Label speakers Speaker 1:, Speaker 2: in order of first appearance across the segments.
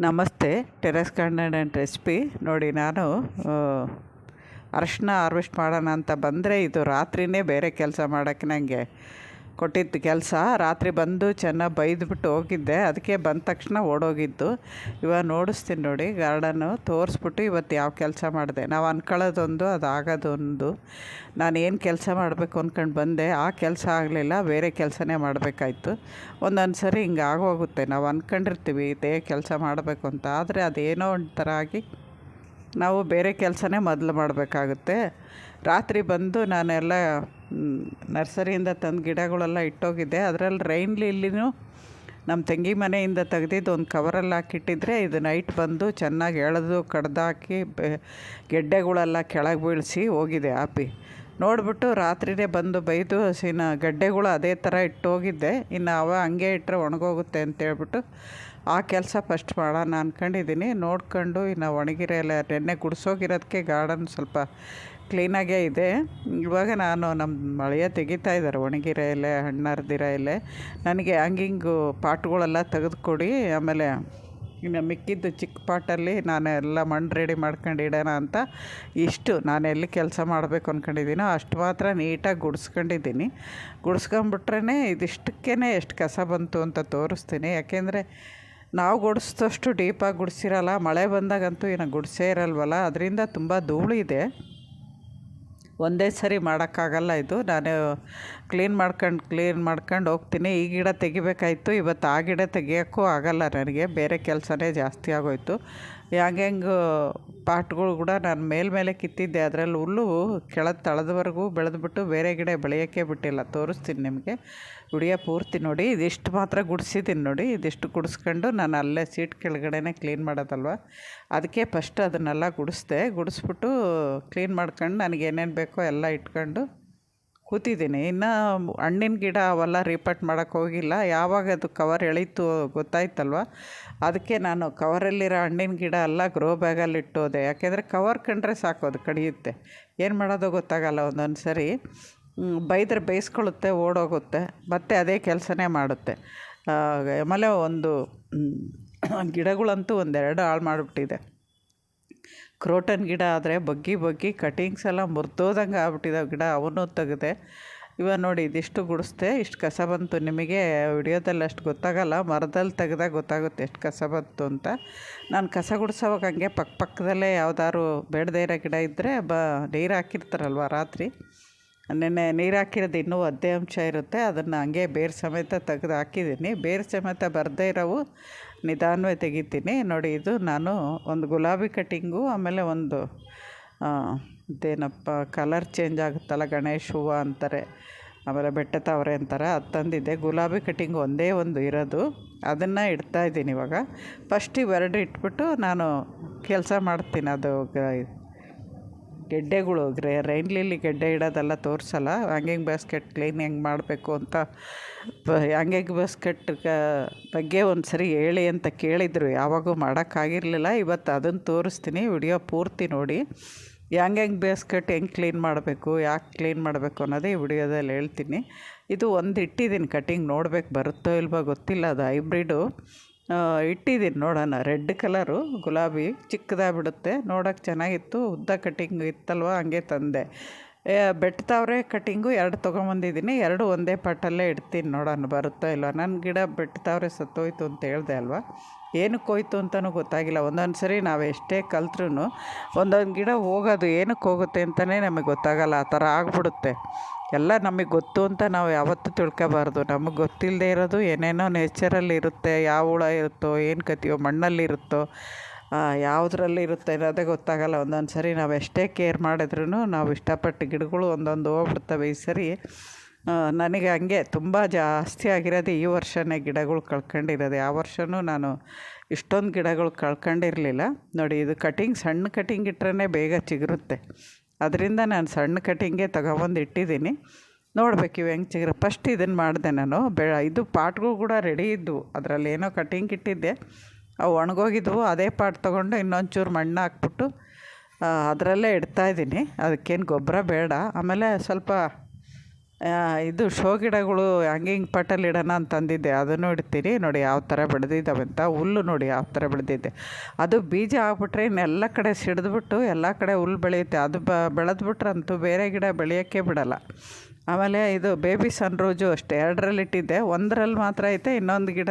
Speaker 1: ನಮಸ್ತೆ, terrace garden and recipe. ನೋಡಿ, ನಾನು ಅರಶಿನ ಹಾರ್ವೆಸ್ಟ್ ಮಾಡೋಣ ಅಂತ ಬಂದರೆ ಇದು ರಾತ್ರಿಯೇ ಬೇರೆ ಕೆಲಸ ಮಾಡೋಕ್ಕೆ ನನಗೆ ಕೊಟ್ಟಿದ್ದು ಕೆಲಸ. ರಾತ್ರಿ ಬಂದು ಚೆನ್ನಾಗಿ ಬೈದ್ಬಿಟ್ಟು ಹೋಗಿದ್ದೆ. ಅದಕ್ಕೆ ಬಂದ ತಕ್ಷಣ ಓಡೋಗಿದ್ದು. ಇವಾಗ ನೋಡಿಸ್ತೀನಿ ನೋಡಿ, ಗಾರ್ಡನ್ನು ತೋರಿಸ್ಬಿಟ್ಟು ಇವತ್ತು ಯಾವ ಕೆಲಸ ಮಾಡಿದೆ. ನಾವು ಅಂದ್ಕೊಳ್ಳೋದೊಂದು ಅದು ಆಗೋದೊಂದು. ನಾನು ಏನು ಕೆಲಸ ಮಾಡಬೇಕು ಅಂದ್ಕೊಂಡು ಬಂದೆ. ಆ ಕೆಲಸ ಆಗಲಿಲ್ಲ, ಬೇರೆ ಕೆಲಸನೇ ಮಾಡಬೇಕಾಯ್ತು. ಒಂದೊಂದು ಸರಿ ಹಿಂಗೆ ಆಗೋಗುತ್ತೆ. ನಾವು ಅಂದ್ಕೊಂಡಿರ್ತೀವಿ ಇದೇ ಕೆಲಸ ಮಾಡಬೇಕು ಅಂತ. ಆದರೆ ಅದೇನೋ ಒಂಥರ ಆಗಿ ನಾವು ಬೇರೆ ಕೆಲಸನೇ ಮೊದಲು ಮಾಡಬೇಕಾಗುತ್ತೆ. ರಾತ್ರಿ ಬಂದು ನಾನೆಲ್ಲ ನರ್ಸರಿಯಿಂದ ತಂದು ಗಿಡಗಳೆಲ್ಲ ಇಟ್ಟೋಗಿದ್ದೆ ಅದರಲ್ಲಿ ರೈನ್ ಲಿಲ್ಲಿನೂ ನಮ್ಮ ತಂಗಿ ಮನೆಯಿಂದ ತೆಗೆದಿದ್ದು ಒಂದು ಕವರಲ್ಲಿ ಹಾಕಿಟ್ಟಿದ್ರೆ ಇದು ನೈಟ್ ಬಂದು ಚೆನ್ನಾಗಿ ಎಳೆದು ಕಡ್ದಾಕಿ ಗೆಡ್ಡೆಗಳೆಲ್ಲ ಕೆಳಗೆ ಬೀಳಿಸಿ ಹೋಗಿದೆ ಆಪಿ. ನೋಡಿಬಿಟ್ಟು ರಾತ್ರಿನೇ ಬಂದು ಬೈದು ಸಿನ ಗಡ್ಡೆಗಳು ಅದೇ ಥರ ಇಟ್ಟೋಗಿದ್ದೆ. ಇನ್ನು ಅವ ಹಂಗೆ ಇಟ್ಟರೆ ಒಣಗೋಗುತ್ತೆ ಅಂತೇಳ್ಬಿಟ್ಟು ಆ ಕೆಲಸ ಫಸ್ಟ್ ಮಾಡೋಣ ಅಂದ್ಕೊಂಡಿದ್ದೀನಿ ನೋಡ್ಕೊಂಡು ಇನ್ನು ಒಣಗಿರೋ ಎಲ್ಲ ನೆನ್ನೆ ಗುಡಿಸೋಗಿರೋದಕ್ಕೆ ಗಾರ್ಡನ್ ಸ್ವಲ್ಪ ಕ್ಲೀನಾಗೇ ಇದೆ. ಇವಾಗ ನಾನು ನಮ್ಮ ಮಳೆಯ ತೆಗಿತಾ ಇದ್ದಾರೆ, ಒಣಗಿರ ಎಲೆ, ಹಣ್ಣಾರ್ದಿರ ಎಲೆ. ನನಗೆ ಹಂಗಿಂಗು ಪಾಟ್ಗಳೆಲ್ಲ ತೆಗೆದುಕೊಡಿ. ಆಮೇಲೆ ಇನ್ನು ಮಿಕ್ಕಿದ್ದು ಚಿಕ್ಕ ಪಾಟಲ್ಲಿ ನಾನು ಎಲ್ಲ ಮಣ್ಣು ರೆಡಿ ಮಾಡ್ಕೊಂಡು ಇಡೋಣ ಅಂತ ಇಷ್ಟು ನಾನು ಎಲ್ಲಿ ಕೆಲಸ ಮಾಡಬೇಕು ಅಂದ್ಕೊಂಡಿದ್ದೀನೋ ಅಷ್ಟು ಮಾತ್ರ ನೀಟಾಗಿ ಗುಡಿಸ್ಕೊಂಡಿದ್ದೀನಿ. ಗುಡಿಸ್ಕೊಂಬಿಟ್ರೇ ಇದಿಷ್ಟಕ್ಕೇ ಎಷ್ಟು ಕಸ ಬಂತು ಅಂತ ತೋರಿಸ್ತೀನಿ. ಯಾಕೆಂದರೆ ನಾವು ಗುಡಿಸಿದಷ್ಟು ಡೀಪಾಗಿ ಗುಡಿಸಿರಲ್ಲ, ಮಳೆ ಬಂದಾಗಂತೂ ಇನ್ನು ಗುಡಿಸೇ ಇರಲ್ವಲ್ಲ, ಅದರಿಂದ ತುಂಬ ಧೂಳಿದೆ. ಒಂದೇ ಸರಿ ಮಾಡೋಕ್ಕಾಗಲ್ಲ ಇದು. ನಾನು ಕ್ಲೀನ್ ಮಾಡ್ಕೊಂಡು ಕ್ಲೀನ್ ಮಾಡ್ಕೊಂಡು ಹೋಗ್ತೀನಿ. ಈ ಗಿಡ ತೆಗಿಬೇಕಾಯಿತು. ಇವತ್ತು ಆ ಗಿಡ ತೆಗಿಯೋಕ್ಕೂ ಆಗಲ್ಲ ನನಗೆ. ಬೇರೆ ಕೆಲಸನೇ ಜಾಸ್ತಿ ಆಗೋಯ್ತು. ಹೆಂಗೆಂಗೆ ಪಾಟ್ಗಳು ಕೂಡ ನಾನು ಮೇಲ್ಮೇಲೆ ಕಿತ್ತಿದ್ದೆ. ಅದರಲ್ಲಿ ಹುಲ್ಲು ಕೆಳ ತಳದವರೆಗೂ ಬೆಳೆದ್ಬಿಟ್ಟು ಬೇರೆ ಗಿಡ ಬೆಳೆಯೋಕ್ಕೆ ಬಿಟ್ಟಿಲ್ಲ. ತೋರಿಸ್ತೀನಿ ನಿಮಗೆ. ವಿಡಿಯೋ ಪೂರ್ತಿ ನೋಡಿ. ಇದಿಷ್ಟು ಮಾತ್ರ ಗುಡಿಸಿದ್ದೀನಿ ನೋಡಿ. ಇದಿಷ್ಟು ಗುಡಿಸ್ಕೊಂಡು ನಾನು ಅಲ್ಲೇ ಸೀಟ್ ಕೆಳಗಡೆನೇ ಕ್ಲೀನ್ ಮಾಡೋದಲ್ವ? ಅದಕ್ಕೆ ಫಸ್ಟ್ ಅದನ್ನೆಲ್ಲ ಗುಡಿಸ್ದೆ. ಗುಡಿಸ್ಬಿಟ್ಟು ಕ್ಲೀನ್ ಮಾಡ್ಕೊಂಡು ನನಗೆ ಏನೇನು ಬೇಕೋ ಎಲ್ಲ ಇಟ್ಕೊಂಡು ಕೂತಿದ್ದೀನಿ. ಇನ್ನೂ ಹಣ್ಣಿನ ಗಿಡ ಅವೆಲ್ಲ ರೀಪಟ್ ಮಾಡೋಕ್ಕೆ ಹೋಗಿಲ್ಲ. ಯಾವಾಗ ಅದು ಕವರ್ ಎಳೀತು ಗೊತ್ತಾಯ್ತಲ್ವ? ಅದಕ್ಕೆ ನಾನು ಕವರಲ್ಲಿರೋ ಹಣ್ಣಿನ ಗಿಡ ಎಲ್ಲ ಗ್ರೋ ಬ್ಯಾಗಲ್ಲಿ ಇಟ್ಟೋದೆ. ಯಾಕೆಂದರೆ ಕವರ್ ಕಂಡ್ರೆ ಸಾಕು ಅದು ಕಡಿಯುತ್ತೆ. ಏನು ಮಾಡೋದು ಗೊತ್ತಾಗಲ್ಲ ಒಂದೊಂದು ಸರಿ ಬೈದರೆ ಬೇಯಿಸ್ಕೊಳ್ಳುತ್ತೆ, ಓಡೋಗುತ್ತೆ. ಮತ್ತೆ ಅದೇ ಕೆಲಸನೇ ಮಾಡುತ್ತೆ. ಆಮೇಲೆ ಒಂದು ಗಿಡಗಳಂತೂ ಒಂದೆರಡು ಹಾಳು ಮಾಡಿಬಿಟ್ಟಿದೆ. ಕ್ರೋಟನ್ ಗಿಡ ಆದರೆ ಬಗ್ಗಿ ಬಗ್ಗಿ ಕಟಿಂಗ್ಸ್ ಎಲ್ಲ ಮುರಿದೋದಂಗೆ ಆಗ್ಬಿಟ್ಟಿದ್ದಾವೆ ಗಿಡ, ಅವನ್ನೂ ತೆಗೆದೆ. ಇವಾಗ ನೋಡಿ, ಇದಿಷ್ಟು ಗುಡಿಸ್ದೆ, ಇಷ್ಟು ಕಸ ಬಂತು. ನಿಮಗೆ ವಿಡಿಯೋದಲ್ಲಿ ಅಷ್ಟು ಗೊತ್ತಾಗಲ್ಲ, ಮರದಲ್ಲಿ ತೆಗೆದಾಗ ಗೊತ್ತಾಗುತ್ತೆ ಎಷ್ಟು ಕಸ ಬಂತು ಅಂತ. ನಾನು ಕಸ ಗುಡಿಸೋವಾಗ ಹಂಗೆ ಪಕ್ಕ ಪಕ್ಕದಲ್ಲೇ ಯಾವ್ದಾದ್ರು ಬೇಡದೇ ಇರೋ ಗಿಡ ಇದ್ದರೆ ಬ, ನೀರು ಹಾಕಿರ್ತಾರಲ್ವ ರಾತ್ರಿ? ನೆನ್ನೆ ನೀರು ಹಾಕಿರೋದು ಇನ್ನೂ ಅದೇ ಅಂಶ ಇರುತ್ತೆ. ಅದನ್ನು ಹಂಗೆ ಬೇರೆ ಸಮೇತ ತೆಗೆದು ಹಾಕಿದ್ದೀನಿ ಬೇರೆ ಸಮೇತ ಬರದೇ ಇರೋವು ನಿಧಾನವೇ ತೆಗಿತೀನಿ. ನೋಡಿ, ಇದು ನಾನು ಒಂದು ಗುಲಾಬಿ ಕಟ್ಟಿಂಗು, ಆಮೇಲೆ ಒಂದು ಅದೇನಪ್ಪ ಕಲರ್ ಚೇಂಜ್ ಆಗುತ್ತಲ್ಲ, ಗಣೇಶ್ ಹೂವು ಅಂತಾರೆ. ಆಮೇಲೆ ಬೆಟ್ಟ ತಾವರೆ ಅಂತಾರೆ. ಅದು ತಂದಿದ್ದೆ. ಗುಲಾಬಿ ಕಟ್ಟಿಂಗ್ ಒಂದೇ ಒಂದು ಇರೋದು. ಅದನ್ನು ಇಡ್ತಾಯಿದ್ದೀನಿ ಇವಾಗ. ಫಸ್ಟ್ ಇವೆರಡು ಇಟ್ಬಿಟ್ಟು ನಾನು ಕೆಲಸ ಮಾಡ್ತೀನಿ. ಅದು ಗೆಡ್ಡೆಗಳು ರೈನ್ ಲಿಲ್ಲಿ ಗೆಡ್ಡೆ ಇಡೋದೆಲ್ಲ ತೋರಿಸಲ್ಲ ಹ್ಯಾಂಗಿಂಗ್ ಬಾಸ್ಕೆಟ್ ಕ್ಲೀನ್ ಹೆಂಗೆ ಮಾಡಬೇಕು ಅಂತ ಹ್ಯಾಂಗಿಂಗ್ ಬಾಸ್ಕೆಟ್ ಬಗ್ಗೆ ಒಂದು ಸರಿ ಹೇಳಿ ಅಂತ ಕೇಳಿದರು. ಯಾವಾಗೂ ಮಾಡೋಕ್ಕಾಗಿರಲಿಲ್ಲ. ಇವತ್ತು ಅದನ್ನು ತೋರಿಸ್ತೀನಿ. ವಿಡಿಯೋ ಪೂರ್ತಿ ನೋಡಿ. ಹ್ಯಾಂಗಿಂಗ್ ಬಾಸ್ಕೆಟ್ ಹೆಂಗೆ ಕ್ಲೀನ್ ಮಾಡಬೇಕು, ಯಾಕೆ ಕ್ಲೀನ್ ಮಾಡಬೇಕು ಅನ್ನೋದೇ ಈ ವಿಡಿಯೋದಲ್ಲಿ ಹೇಳ್ತೀನಿ. ಇದು ಒಂದು ಇಟ್ಟಿದ್ದೀನಿ ಕಟಿಂಗ್ ನೋಡ್ಬೇಕು ಬರುತ್ತೋ ಇಲ್ವೋ ಗೊತ್ತಿಲ್ಲ, ಅದು ಹೈಬ್ರಿಡು ಇಟ್ಟಿದ್ದೀನಿ ನೋಡೋಣ. ರೆಡ್ ಕಲರು ಗುಲಾಬಿ ಚಿಕ್ಕದಾಗಿ ಬಿಡುತ್ತೆ ನೋಡೋಕೆ ಚೆನ್ನಾಗಿತ್ತು. ಉದ್ದ ಕಟ್ಟಿಂಗ್ ಇತ್ತಲ್ವ? ಹಂಗೆ ತಂದೆ. ಬೆಟ್ಟದವ್ರೆ ಕಟ್ಟಿಂಗು ಎರಡು ತೊಗೊಂಬಂದಿದ್ದೀನಿ. ಎರಡು ಒಂದೇ ಪಾಟಲ್ಲೇ ಇಡ್ತೀನಿ ನೋಡೋಣ, ಬರುತ್ತೋ ಇಲ್ಲ ನನ್ನ ಗಿಡ ಬೆಟ್ಟದವ್ರೆ ಸತ್ತೋಯ್ತು ಅಂತ ಹೇಳಿದೆ ಅಲ್ವಾ? ಏನಕ್ಕೆ ಹೋಯ್ತು ಅಂತಲೂ ಗೊತ್ತಾಗಿಲ್ಲ. ಒಂದೊಂದು ಸರಿ ನಾವು ಎಷ್ಟೇ ಕಲ್ತ್ರೂ ಒಂದೊಂದು ಗಿಡ ಹೋಗೋದು ಏನಕ್ಕೆ ಹೋಗುತ್ತೆ ಅಂತಲೇ ನಮಗೆ ಗೊತ್ತಾಗಲ್ಲ. ಆ ಥರ ಆಗ್ಬಿಡುತ್ತೆ. ಎಲ್ಲ ನಮಗೆ ಗೊತ್ತು ಅಂತ ನಾವು ಯಾವತ್ತೂ ತಿಳ್ಕೊಬಾರ್ದು. ನಮಗೆ ಗೊತ್ತಿಲ್ಲದೆ ಇರೋದು ಏನೇನೋ ನೇಚರಲ್ಲಿ ಇರುತ್ತೆ, ಯಾವ ಹುಳ ಇರುತ್ತೋ, ಏನು ಕತಿಯೋ ಮಣ್ಣಲ್ಲಿರುತ್ತೋ ಯಾವುದ್ರಲ್ಲಿ ಇರುತ್ತೆ ಅನ್ನೋದೇ ಗೊತ್ತಾಗಲ್ಲ. ಒಂದೊಂದು ಸರಿ ನಾವು ಎಷ್ಟೇ ಕೇರ್ ಮಾಡಿದ್ರೂ ನಾವು ಇಷ್ಟಪಟ್ಟು ಗಿಡಗಳು ಒಂದೊಂದು ಹೋಗ್ಬಿಡ್ತವೆ. ಈ ಸರಿ ನನಗೆ ಹಂಗೆ ತುಂಬ ಜಾಸ್ತಿ ಆಗಿರೋದು ಈ ವರ್ಷವೇ ಗಿಡಗಳು ಕಳ್ಕೊಂಡಿರೋದು. ಯಾವ ವರ್ಷವೂ ನಾನು ಇಷ್ಟೊಂದು ಗಿಡಗಳು ಕಳ್ಕೊಂಡಿರಲಿಲ್ಲ. ನೋಡಿ ಇದು ಕಟಿಂಗ್ ಸಣ್ಣ ಕಟಿಂಗ್ ಇಟ್ರೇ ಬೇಗ ಚಿಗುರುತ್ತೆ. ಅದರಿಂದ ನಾನು ಸಣ್ಣ ಕಟಿಂಗೇ ತಗೊಬಂದು ಇಟ್ಟಿದ್ದೀನಿ. ನೋಡ್ಬೇಕು ಇವು ಹೆಂಗೆ ಚಿಗ್ರೆ. ಫಸ್ಟ್ ಇದನ್ನು ಮಾಡಿದೆ ನಾನು. ಬೆ ಇದು ಪಾಟ್ಗಳು ಕೂಡ ರೆಡಿ ಇದ್ದವು ಅದರಲ್ಲಿ ಏನೋ ಕಟಿಂಗ್ ಇಟ್ಟಿದ್ದೆ. ಅವು ಒಣಗೋಗಿದ್ವು. ಅದೇ ಪಾಟ್ ತೊಗೊಂಡು ಇನ್ನೊಂಚೂರು ಮಣ್ಣು ಹಾಕ್ಬಿಟ್ಟು ಅದರಲ್ಲೇ ಇಡ್ತಾಯಿದ್ದೀನಿ ಅದಕ್ಕೇನು ಗೊಬ್ಬರ ಬೇಡ. ಆಮೇಲೆ ಸ್ವಲ್ಪ ಇದು ಶೋ ಗಿಡಗಳು ಹಂಗೆ ಹಿಂಗೆ ಪಟ್ಟಲ್ಲಿ ಇಡೋಣ ಅಂತ ತಂದಿದ್ದೆ ಅದನ್ನು ಇಡ್ತೀನಿ ನೋಡಿ ಯಾವ ಥರ ಬೆಳೆದಿದ್ದಾವೆ ಅಂತ. ಹುಲ್ಲು ನೋಡಿ ಯಾವ ಥರ ಬೆಳೆದಿದ್ದೆ ಅದು ಬೀಜ ಆಗ್ಬಿಟ್ರೆ ಇನ್ನೆಲ್ಲ ಕಡೆ ಸಿಡಿದ್ಬಿಟ್ಟು ಎಲ್ಲ ಕಡೆ ಹುಲ್ಲು ಬೆಳೆಯುತ್ತೆ. ಅದು ಬ, ಬೆಳೆದ್ಬಿಟ್ರಂತೂ ಬೇರೆ ಗಿಡ ಬೆಳೆಯೋಕ್ಕೆ ಬಿಡಲ್ಲ. ಆಮೇಲೆ ಇದು ಬೇಬಿ ಸನ್ ರೋಜು ಅಷ್ಟೇ. ಎರಡರಲ್ಲಿ ಇಟ್ಟಿದ್ದೆ. ಒಂದರಲ್ಲಿ ಮಾತ್ರ ಐತೆ. ಇನ್ನೊಂದು ಗಿಡ,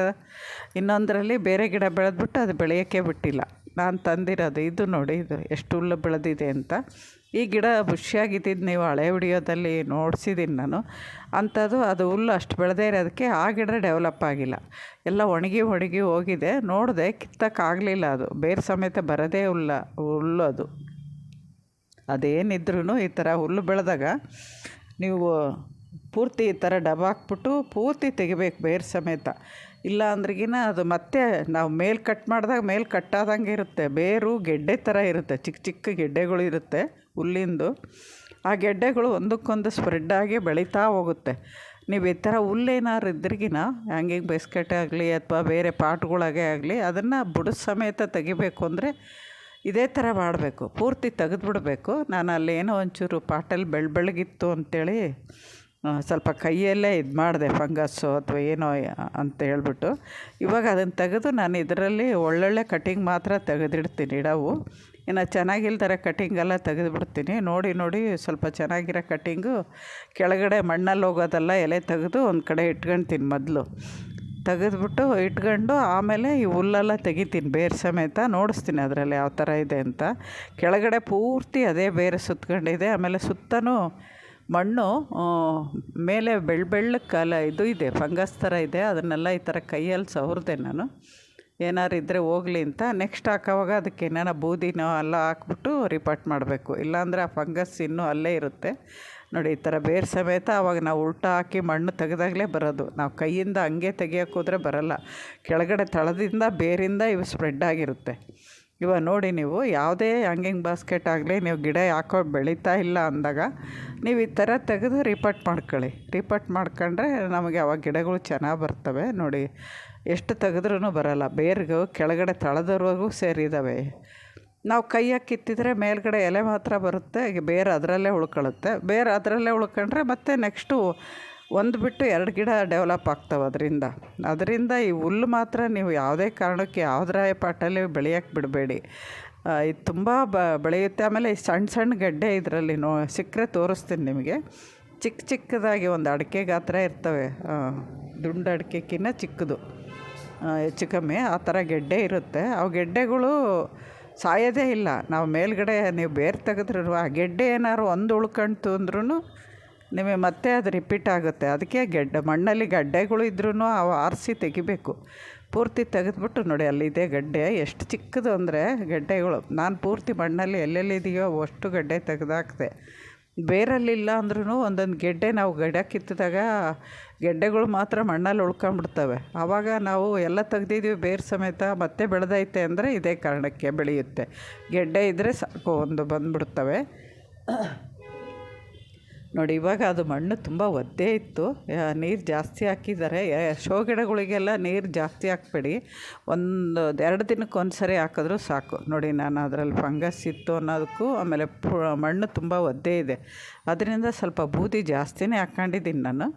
Speaker 1: ಇನ್ನೊಂದರಲ್ಲಿ ಬೇರೆ ಗಿಡ ಬೆಳೆದ್ಬಿಟ್ಟು ಅದು ಬೆಳೆಯೋಕ್ಕೆ ಬಿಟ್ಟಿಲ್ಲ. ನಾನು ತಂದಿರೋದು. ಇದು ನೋಡಿ ಇದು ಎಷ್ಟು ಹುಲ್ಲು ಬೆಳೆದಿದೆ ಅಂತ. ಈ ಗಿಡ ಬುಷಿಯಾಗಿದ್ದಿದ್ದು ನೀವು ಹಳೆ ವಿಡಿಯೋದಲ್ಲಿ ನೋಡ್ಸಿದ್ದೀನಿ ನಾನು. ಅಂಥದ್ದು ಅದು ಹುಲ್ಲು ಅಷ್ಟು ಬೆಳೆದೇ ಇರೋದಕ್ಕೆ ಆ ಗಿಡ ಡೆವಲಪ್ ಆಗಿಲ್ಲ. ಎಲ್ಲ ಒಣಗಿ ಒಣಗಿ ಹೋಗಿದೆ. ನೋಡಿದೆ ಕಿತ್ತಕ್ಕಾಗಲಿಲ್ಲ ಅದು. ಬೇರೆ ಸಮೇತ ಬರೋದೇ ಹುಲ್ಲ ಹುಲ್ಲು ಅದು. ಅದೇನಿದ್ರೂ ಈ ಥರ ಹುಲ್ಲು ಬೆಳೆದಾಗ ನೀವು ಪೂರ್ತಿ ಈ ಥರ ಡಬ್ಬ ಹಾಕ್ಬಿಟ್ಟು ಪೂರ್ತಿ ತೆಗಿಬೇಕು ಬೇರೆ ಸಮೇತ. ಇಲ್ಲ ಅಂದ್ರಗಿನ ಅದು ಮತ್ತೆ ನಾವು ಮೇಲೆ ಕಟ್ ಮಾಡಿದಾಗ ಮೇಲೆ ಕಟ್ಟಾದಂಗೆ ಇರುತ್ತೆ. ಬೇರು ಗೆಡ್ಡೆ ಥರ ಇರುತ್ತೆ. ಚಿಕ್ಕ ಚಿಕ್ಕ ಗೆಡ್ಡೆಗಳು ಇರುತ್ತೆ. ಹುಲ್ಲಿಂದು. ಆ ಗೆಡ್ಡೆಗಳು ಒಂದಕ್ಕೊಂದು ಸ್ಪ್ರೆಡ್ ಆಗಿ ಬೆಳೀತಾ ಹೋಗುತ್ತೆ. ನೀವು ಈ ಥರ ಹುಲ್ಲೇನಾದ್ರು ಇದ್ರಿಗಿನ, ಹ್ಯಾಂಗಿಂಗ್ ಬಿಸ್ಕೆಟ್ ಆಗಲಿ ಅಥವಾ ಬೇರೆ ಪಾಟ್ಗಳಾಗೆ ಆಗಲಿ, ಅದನ್ನು ಬುಡದ ಸಮೇತ ತೆಗಿಬೇಕು ಅಂದರೆ ಇದೇ ಥರ ಮಾಡಬೇಕು. ಪೂರ್ತಿ ತೆಗೆದ್ಬಿಡ್ಬೇಕು. ನಾನು ಅಲ್ಲೇನೋ ಒಂಚೂರು ಪಾಟಲ್ಲಿ ಬೆಳ್ ಬೆಳಗಿತ್ತು ಅಂಥೇಳಿ ಸ್ವಲ್ಪ ಕೈಯಲ್ಲೇ ಇದು ಮಾಡಿದೆ ಫಂಗಸ್ಸು ಅಥವಾ ಏನೋ ಅಂತ ಹೇಳ್ಬಿಟ್ಟು. ಇವಾಗ ಅದನ್ನು ತೆಗೆದು ನಾನು ಇದರಲ್ಲಿ ಒಳ್ಳೊಳ್ಳೆ ಕಟಿಂಗ್ ಮಾತ್ರ ತೆಗೆದಿಡ್ತೀನಿ ಗಿಡವು ಇನ್ನು ಚೆನ್ನಾಗಿಲ್ದರೆ ಕಟಿಂಗೆಲ್ಲ ತೆಗೆದುಬಿಡ್ತೀನಿ. ನೋಡಿ ನೋಡಿ, ಸ್ವಲ್ಪ ಚೆನ್ನಾಗಿರೋ ಕಟಿಂಗು. ಕೆಳಗಡೆ ಮಣ್ಣಲ್ಲಿ ಹೋಗೋದೆಲ್ಲ ಎಲೆ ತೆಗೆದು ಒಂದು ಕಡೆ ಇಟ್ಕೊಳ್ತೀನಿ ಮೊದಲು. ತೆಗೆದುಬಿಟ್ಟು ಇಟ್ಕೊಂಡು ಆಮೇಲೆ ಈ ಹುಲ್ಲೆಲ್ಲ ತೆಗಿತೀನಿ ಬೇರು ಸಮೇತ. ನೋಡಿಸ್ತೀನಿ ಅದರಲ್ಲಿ ಯಾವ ಥರ ಇದೆ ಅಂತ. ಕೆಳಗಡೆ ಪೂರ್ತಿ ಅದೇ ಬೇರೆ ಸುತ್ಕೊಂಡಿದೆ. ಆಮೇಲೆ ಸುತ್ತಲೂ ಮಣ್ಣು ಮೇಲೆ ಬೆಳ್ಳ ಕಾಲ ಇದು ಇದೆ, ಫಂಗಸ್ ಥರ ಇದೆ. ಅದನ್ನೆಲ್ಲ ಈ ಥರ ಕೈಯಲ್ಲಿ ಸವರಿದೆ ನಾನು. ಏನಾರು ಇದ್ದರೆ ಹೋಗಲಿ ಅಂತ ನೆಕ್ಸ್ಟ್ ಹಾಕೋವಾಗ ಅದಕ್ಕೆ ಏನಾರ ಬೂದಿನೋ ಎಲ್ಲ ಹಾಕ್ಬಿಟ್ಟು ರಿಪೋರ್ಟ್ ಮಾಡಬೇಕು. ಇಲ್ಲಾಂದರೆ ಆ ಫಂಗಸ್ ಇನ್ನೂ ಅಲ್ಲೇ ಇರುತ್ತೆ. ನೋಡಿ, ಈ ಥರ ಬೇರು ಸಮೇತ ಆವಾಗ ನಾವು ಉಲ್ಟಾ ಹಾಕಿ ಮಣ್ಣು ತೆಗೆದಾಗಲೇ ಬರೋದು. ನಾವು ಕೈಯಿಂದ ಹಂಗೆ ತೆಗಿಯೋಕೆ ಹೋದರೆ ಬರೋಲ್ಲ. ಕೆಳಗಡೆ ತಳದಿಂದ, ಬೇರಿಂದ ಇವು ಸ್ಪ್ರೆಡ್ ಆಗಿರುತ್ತೆ. ಇವಾಗ ನೋಡಿ ನೀವು, ಯಾವುದೇ ಹಂಗಿಂಗ್ ಬಾಸ್ಕೆಟ್ ಆಗಲಿ ನೀವು ಗಿಡ ಯಾಕೋ ಬೆಳೀತಾ ಇಲ್ಲ ಅಂದಾಗ ನೀವು ಈ ಥರ ತೆಗೆದು ರಿಪೋರ್ಟ್ ಮಾಡ್ಕೊಳ್ಳಿ. ರಿಪೋರ್ಟ್ ಮಾಡ್ಕೊಂಡ್ರೆ ನಮಗೆ ಅವಾಗ ಗಿಡಗಳು ಚೆನ್ನಾಗಿ ಬರ್ತವೆ. ನೋಡಿ ಎಷ್ಟು ತೆಗೆದ್ರೂ ಬರೋಲ್ಲ. ಬೇರ್ಗೂ ಕೆಳಗಡೆ ತಳದವರೆಗೂ ಸೇರಿದ್ದಾವೆ ನಾವು ಕೈಯಾಗಿ ಕಿತ್ತಿದ್ರೆ ಮೇಲ್ಗಡೆ ಎಲೆ ಮಾತ್ರ ಬರುತ್ತೆ ಬೇರೆ ಅದರಲ್ಲೇ ಉಳ್ಕೊಳ್ಳುತ್ತೆ. ಬೇರೆ ಅದರಲ್ಲೇ ಉಳ್ಕೊಂಡ್ರೆ ಮತ್ತೆ ನೆಕ್ಸ್ಟು ಒಂದು ಬಿಟ್ಟು ಎರಡು ಗಿಡ ಡೆವಲಪ್ ಆಗ್ತವೆ ಅದರಿಂದ. ಅದರಿಂದ ಈ ಹುಲ್ಲು ಮಾತ್ರ ನೀವು ಯಾವುದೇ ಕಾರಣಕ್ಕೆ ಯಾವುದರ ಪಾಟಲ್ಲಿ ಬೆಳೆಯೋಕ್ಕೆ ಬಿಡಬೇಡಿ. ಇದು ತುಂಬ ಬ, ಬೆಳೆಯುತ್ತೆ. ಆಮೇಲೆ ಈ ಸಣ್ಣ ಸಣ್ಣ ಗಡ್ಡೆ ಇದರಲ್ಲಿ ನೋ, ಸಿಕ್ಕರೆ ತೋರಿಸ್ತೀನಿ ನಿಮಗೆ. ಚಿಕ್ಕ ಚಿಕ್ಕದಾಗಿ ಒಂದು ಅಡಿಕೆ ಗಾತ್ರ ಇರ್ತವೆ. ದುಂಡು ಕಿನ್ನ ಚಿಕ್ಕದು. ಹೆಚ್ಚು ಕಮ್ಮಿ, ಆ ಥರ ಗೆಡ್ಡೆ ಇರುತ್ತೆ. ಅವು ಗೆಡ್ಡೆಗಳು ಸಾಯೋದೇ ಇಲ್ಲ. ನಾವು ಮೇಲ್ಗಡೆ ನೀವು ಬೇರೆ ತೆಗೆದ್ರೂ ಆ ಗೆಡ್ಡೆ ಏನಾದ್ರು ಒಂದು ಉಳ್ಕಂತು ಅಂದ್ರೂ ನಿಮಗೆ ಮತ್ತೆ ಅದು ರಿಪೀಟ್ ಆಗುತ್ತೆ. ಅದಕ್ಕೆ ಗೆಡ್ಡೆ, ಮಣ್ಣಲ್ಲಿ ಗಡ್ಡೆಗಳು ಇದ್ರೂ ಅವು ಆರಿಸಿ ತೆಗಿಬೇಕು. ಪೂರ್ತಿ ತೆಗೆದ್ಬಿಟ್ಟು ನೋಡಿ ಅಲ್ಲಿದೆ ಗಡ್ಡೆ. ಎಷ್ಟು ಚಿಕ್ಕದು ಅಂದರೆ ಗಡ್ಡೆಗಳು. ನಾನು ಪೂರ್ತಿ ಮಣ್ಣಲ್ಲಿ ಎಲ್ಲೆಲ್ಲಿದೆಯೋ ಅಷ್ಟು ಗಡ್ಡೆ ತೆಗೆದಾಕ್ದೆ ಬೇರಲ್ಲಿಲ್ಲ ಅಂದ್ರೂ ಒಂದೊಂದು ಗೆಡ್ಡೆ ನಾವು ಗಡ ಕಿತ್ತಿದಾಗ ಗೆಡ್ಡೆಗಳು ಮಾತ್ರ ಮಣ್ಣಲ್ಲಿ ಉಳ್ಕೊಂಡ್ಬಿಡ್ತವೆ. ಆವಾಗ ನಾವು ಎಲ್ಲ ತೆಗ್ದಿದ್ದೀವಿ ಬೇರು ಸಮೇತ ಮತ್ತೆ ಬೆಳೆದೈತೆ ಅಂದರೆ ಇದೇ ಕಾರಣಕ್ಕೆ ಬೆಳೆಯುತ್ತೆ. ಗೆಡ್ಡೆ ಇದ್ದರೆ ಸಾಕು ಒಂದು ಬಂದುಬಿಡ್ತವೆ. ನೋಡಿ, ಇವಾಗ ಅದು ಮಣ್ಣು ತುಂಬ ಒದ್ದೆ ಇತ್ತು. ನೀರು ಜಾಸ್ತಿ ಹಾಕಿದ್ದಾರೆ. ಶೋ ಗಿಡಗಳಿಗೆಲ್ಲ ನೀರು ಜಾಸ್ತಿ ಹಾಕ್ಬೇಡಿ. ಒಂದು, ಎರಡು ದಿನಕ್ಕೆ ಒಂದು ಸರಿ ಹಾಕಿದ್ರೂ ಸಾಕು. ನೋಡಿ, ನಾನು ಅದರಲ್ಲಿ ಫಂಗಸ್ ಇತ್ತು ಅನ್ನೋದಕ್ಕೂ ಆಮೇಲೆ ಮಣ್ಣು ತುಂಬ ಒದ್ದೆ ಇದೆ. ಅದರಿಂದ ಸ್ವಲ್ಪ ಬೂದಿ ಜಾಸ್ತಿನೇ ಹಾಕ್ಕೊಂಡಿದ್ದೀನಿ ನಾನು.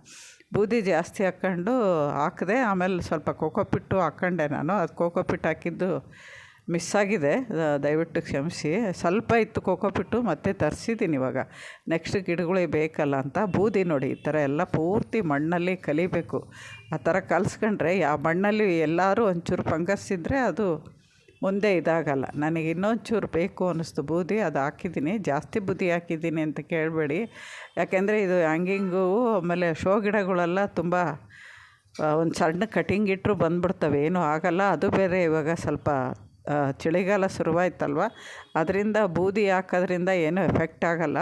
Speaker 1: ಬೂದಿ ಜಾಸ್ತಿ ಹಾಕ್ಕೊಂಡು ಹಾಕಿದೆ, ಆಮೇಲೆ ಸ್ವಲ್ಪ ಕೋಕೋಪಿಟ್ಟು ಹಾಕ್ಕೊಂಡೆ ನಾನು. ಅದು ಕೋಕೋಪಿಟ್ ಹಾಕಿದ್ದು ಮಿಸ್ ಆಗಿದೆ. ದಯವಿಟ್ಟು ಕ್ಷಮಿಸಿ. ಸ್ವಲ್ಪ ಇತ್ತು ಕೋಕೋಪಿಟ್ಟು ಮತ್ತೆ ತರಿಸಿದ್ದೀನಿ ಇವಾಗ. ನೆಕ್ಸ್ಟ್ ಗಿಡಗಳಿಗೆ ಬೇಕಲ್ಲ ಅಂತ. ಬೂದಿ ನೋಡಿ, ಈ ಥರ ಎಲ್ಲ ಪೂರ್ತಿ ಮಣ್ಣಲ್ಲಿ ಕಲಿಬೇಕು. ಆ ಥರ ಕಲಿಸ್ಕೊಂಡ್ರೆ ಯಾವ ಮಣ್ಣಲ್ಲಿ ಎಲ್ಲರೂ ಒಂಚೂರು ಫಂಗಸ್ ಇದ್ದರೆ ಅದು ಮುಂದೆ ಇದಾಗಲ್ಲ. ನನಗೆ ಇನ್ನೊಂಚೂರು ಬೇಕು ಅನ್ನಿಸ್ತು ಬೂದಿ, ಅದು ಹಾಕಿದ್ದೀನಿ. ಜಾಸ್ತಿ ಬೂದಿ ಹಾಕಿದ್ದೀನಿ ಅಂತ ಕೇಳಬೇಡಿ. ಯಾಕೆಂದರೆ ಇದು ಹ್ಯಾಂಗಿಂಗು, ಆಮೇಲೆ ಶೋ ಗಿಡಗಳೆಲ್ಲ ತುಂಬ ಒಂದು ಸಣ್ಣ ಕಟಿಂಗ್ ಇಟ್ಟರು ಬಂದ್ಬಿಡ್ತವೆ. ಏನೂ ಆಗಲ್ಲ. ಅದು ಬೇರೆ ಇವಾಗ ಸ್ವಲ್ಪ ಚಳಿಗಾಲ ಶುರುವಾಯ್ತಲ್ವ? ಅದರಿಂದ ಬೂದಿ ಹಾಕೋದ್ರಿಂದ ಏನೂ ಎಫೆಕ್ಟ್ ಆಗೋಲ್ಲ.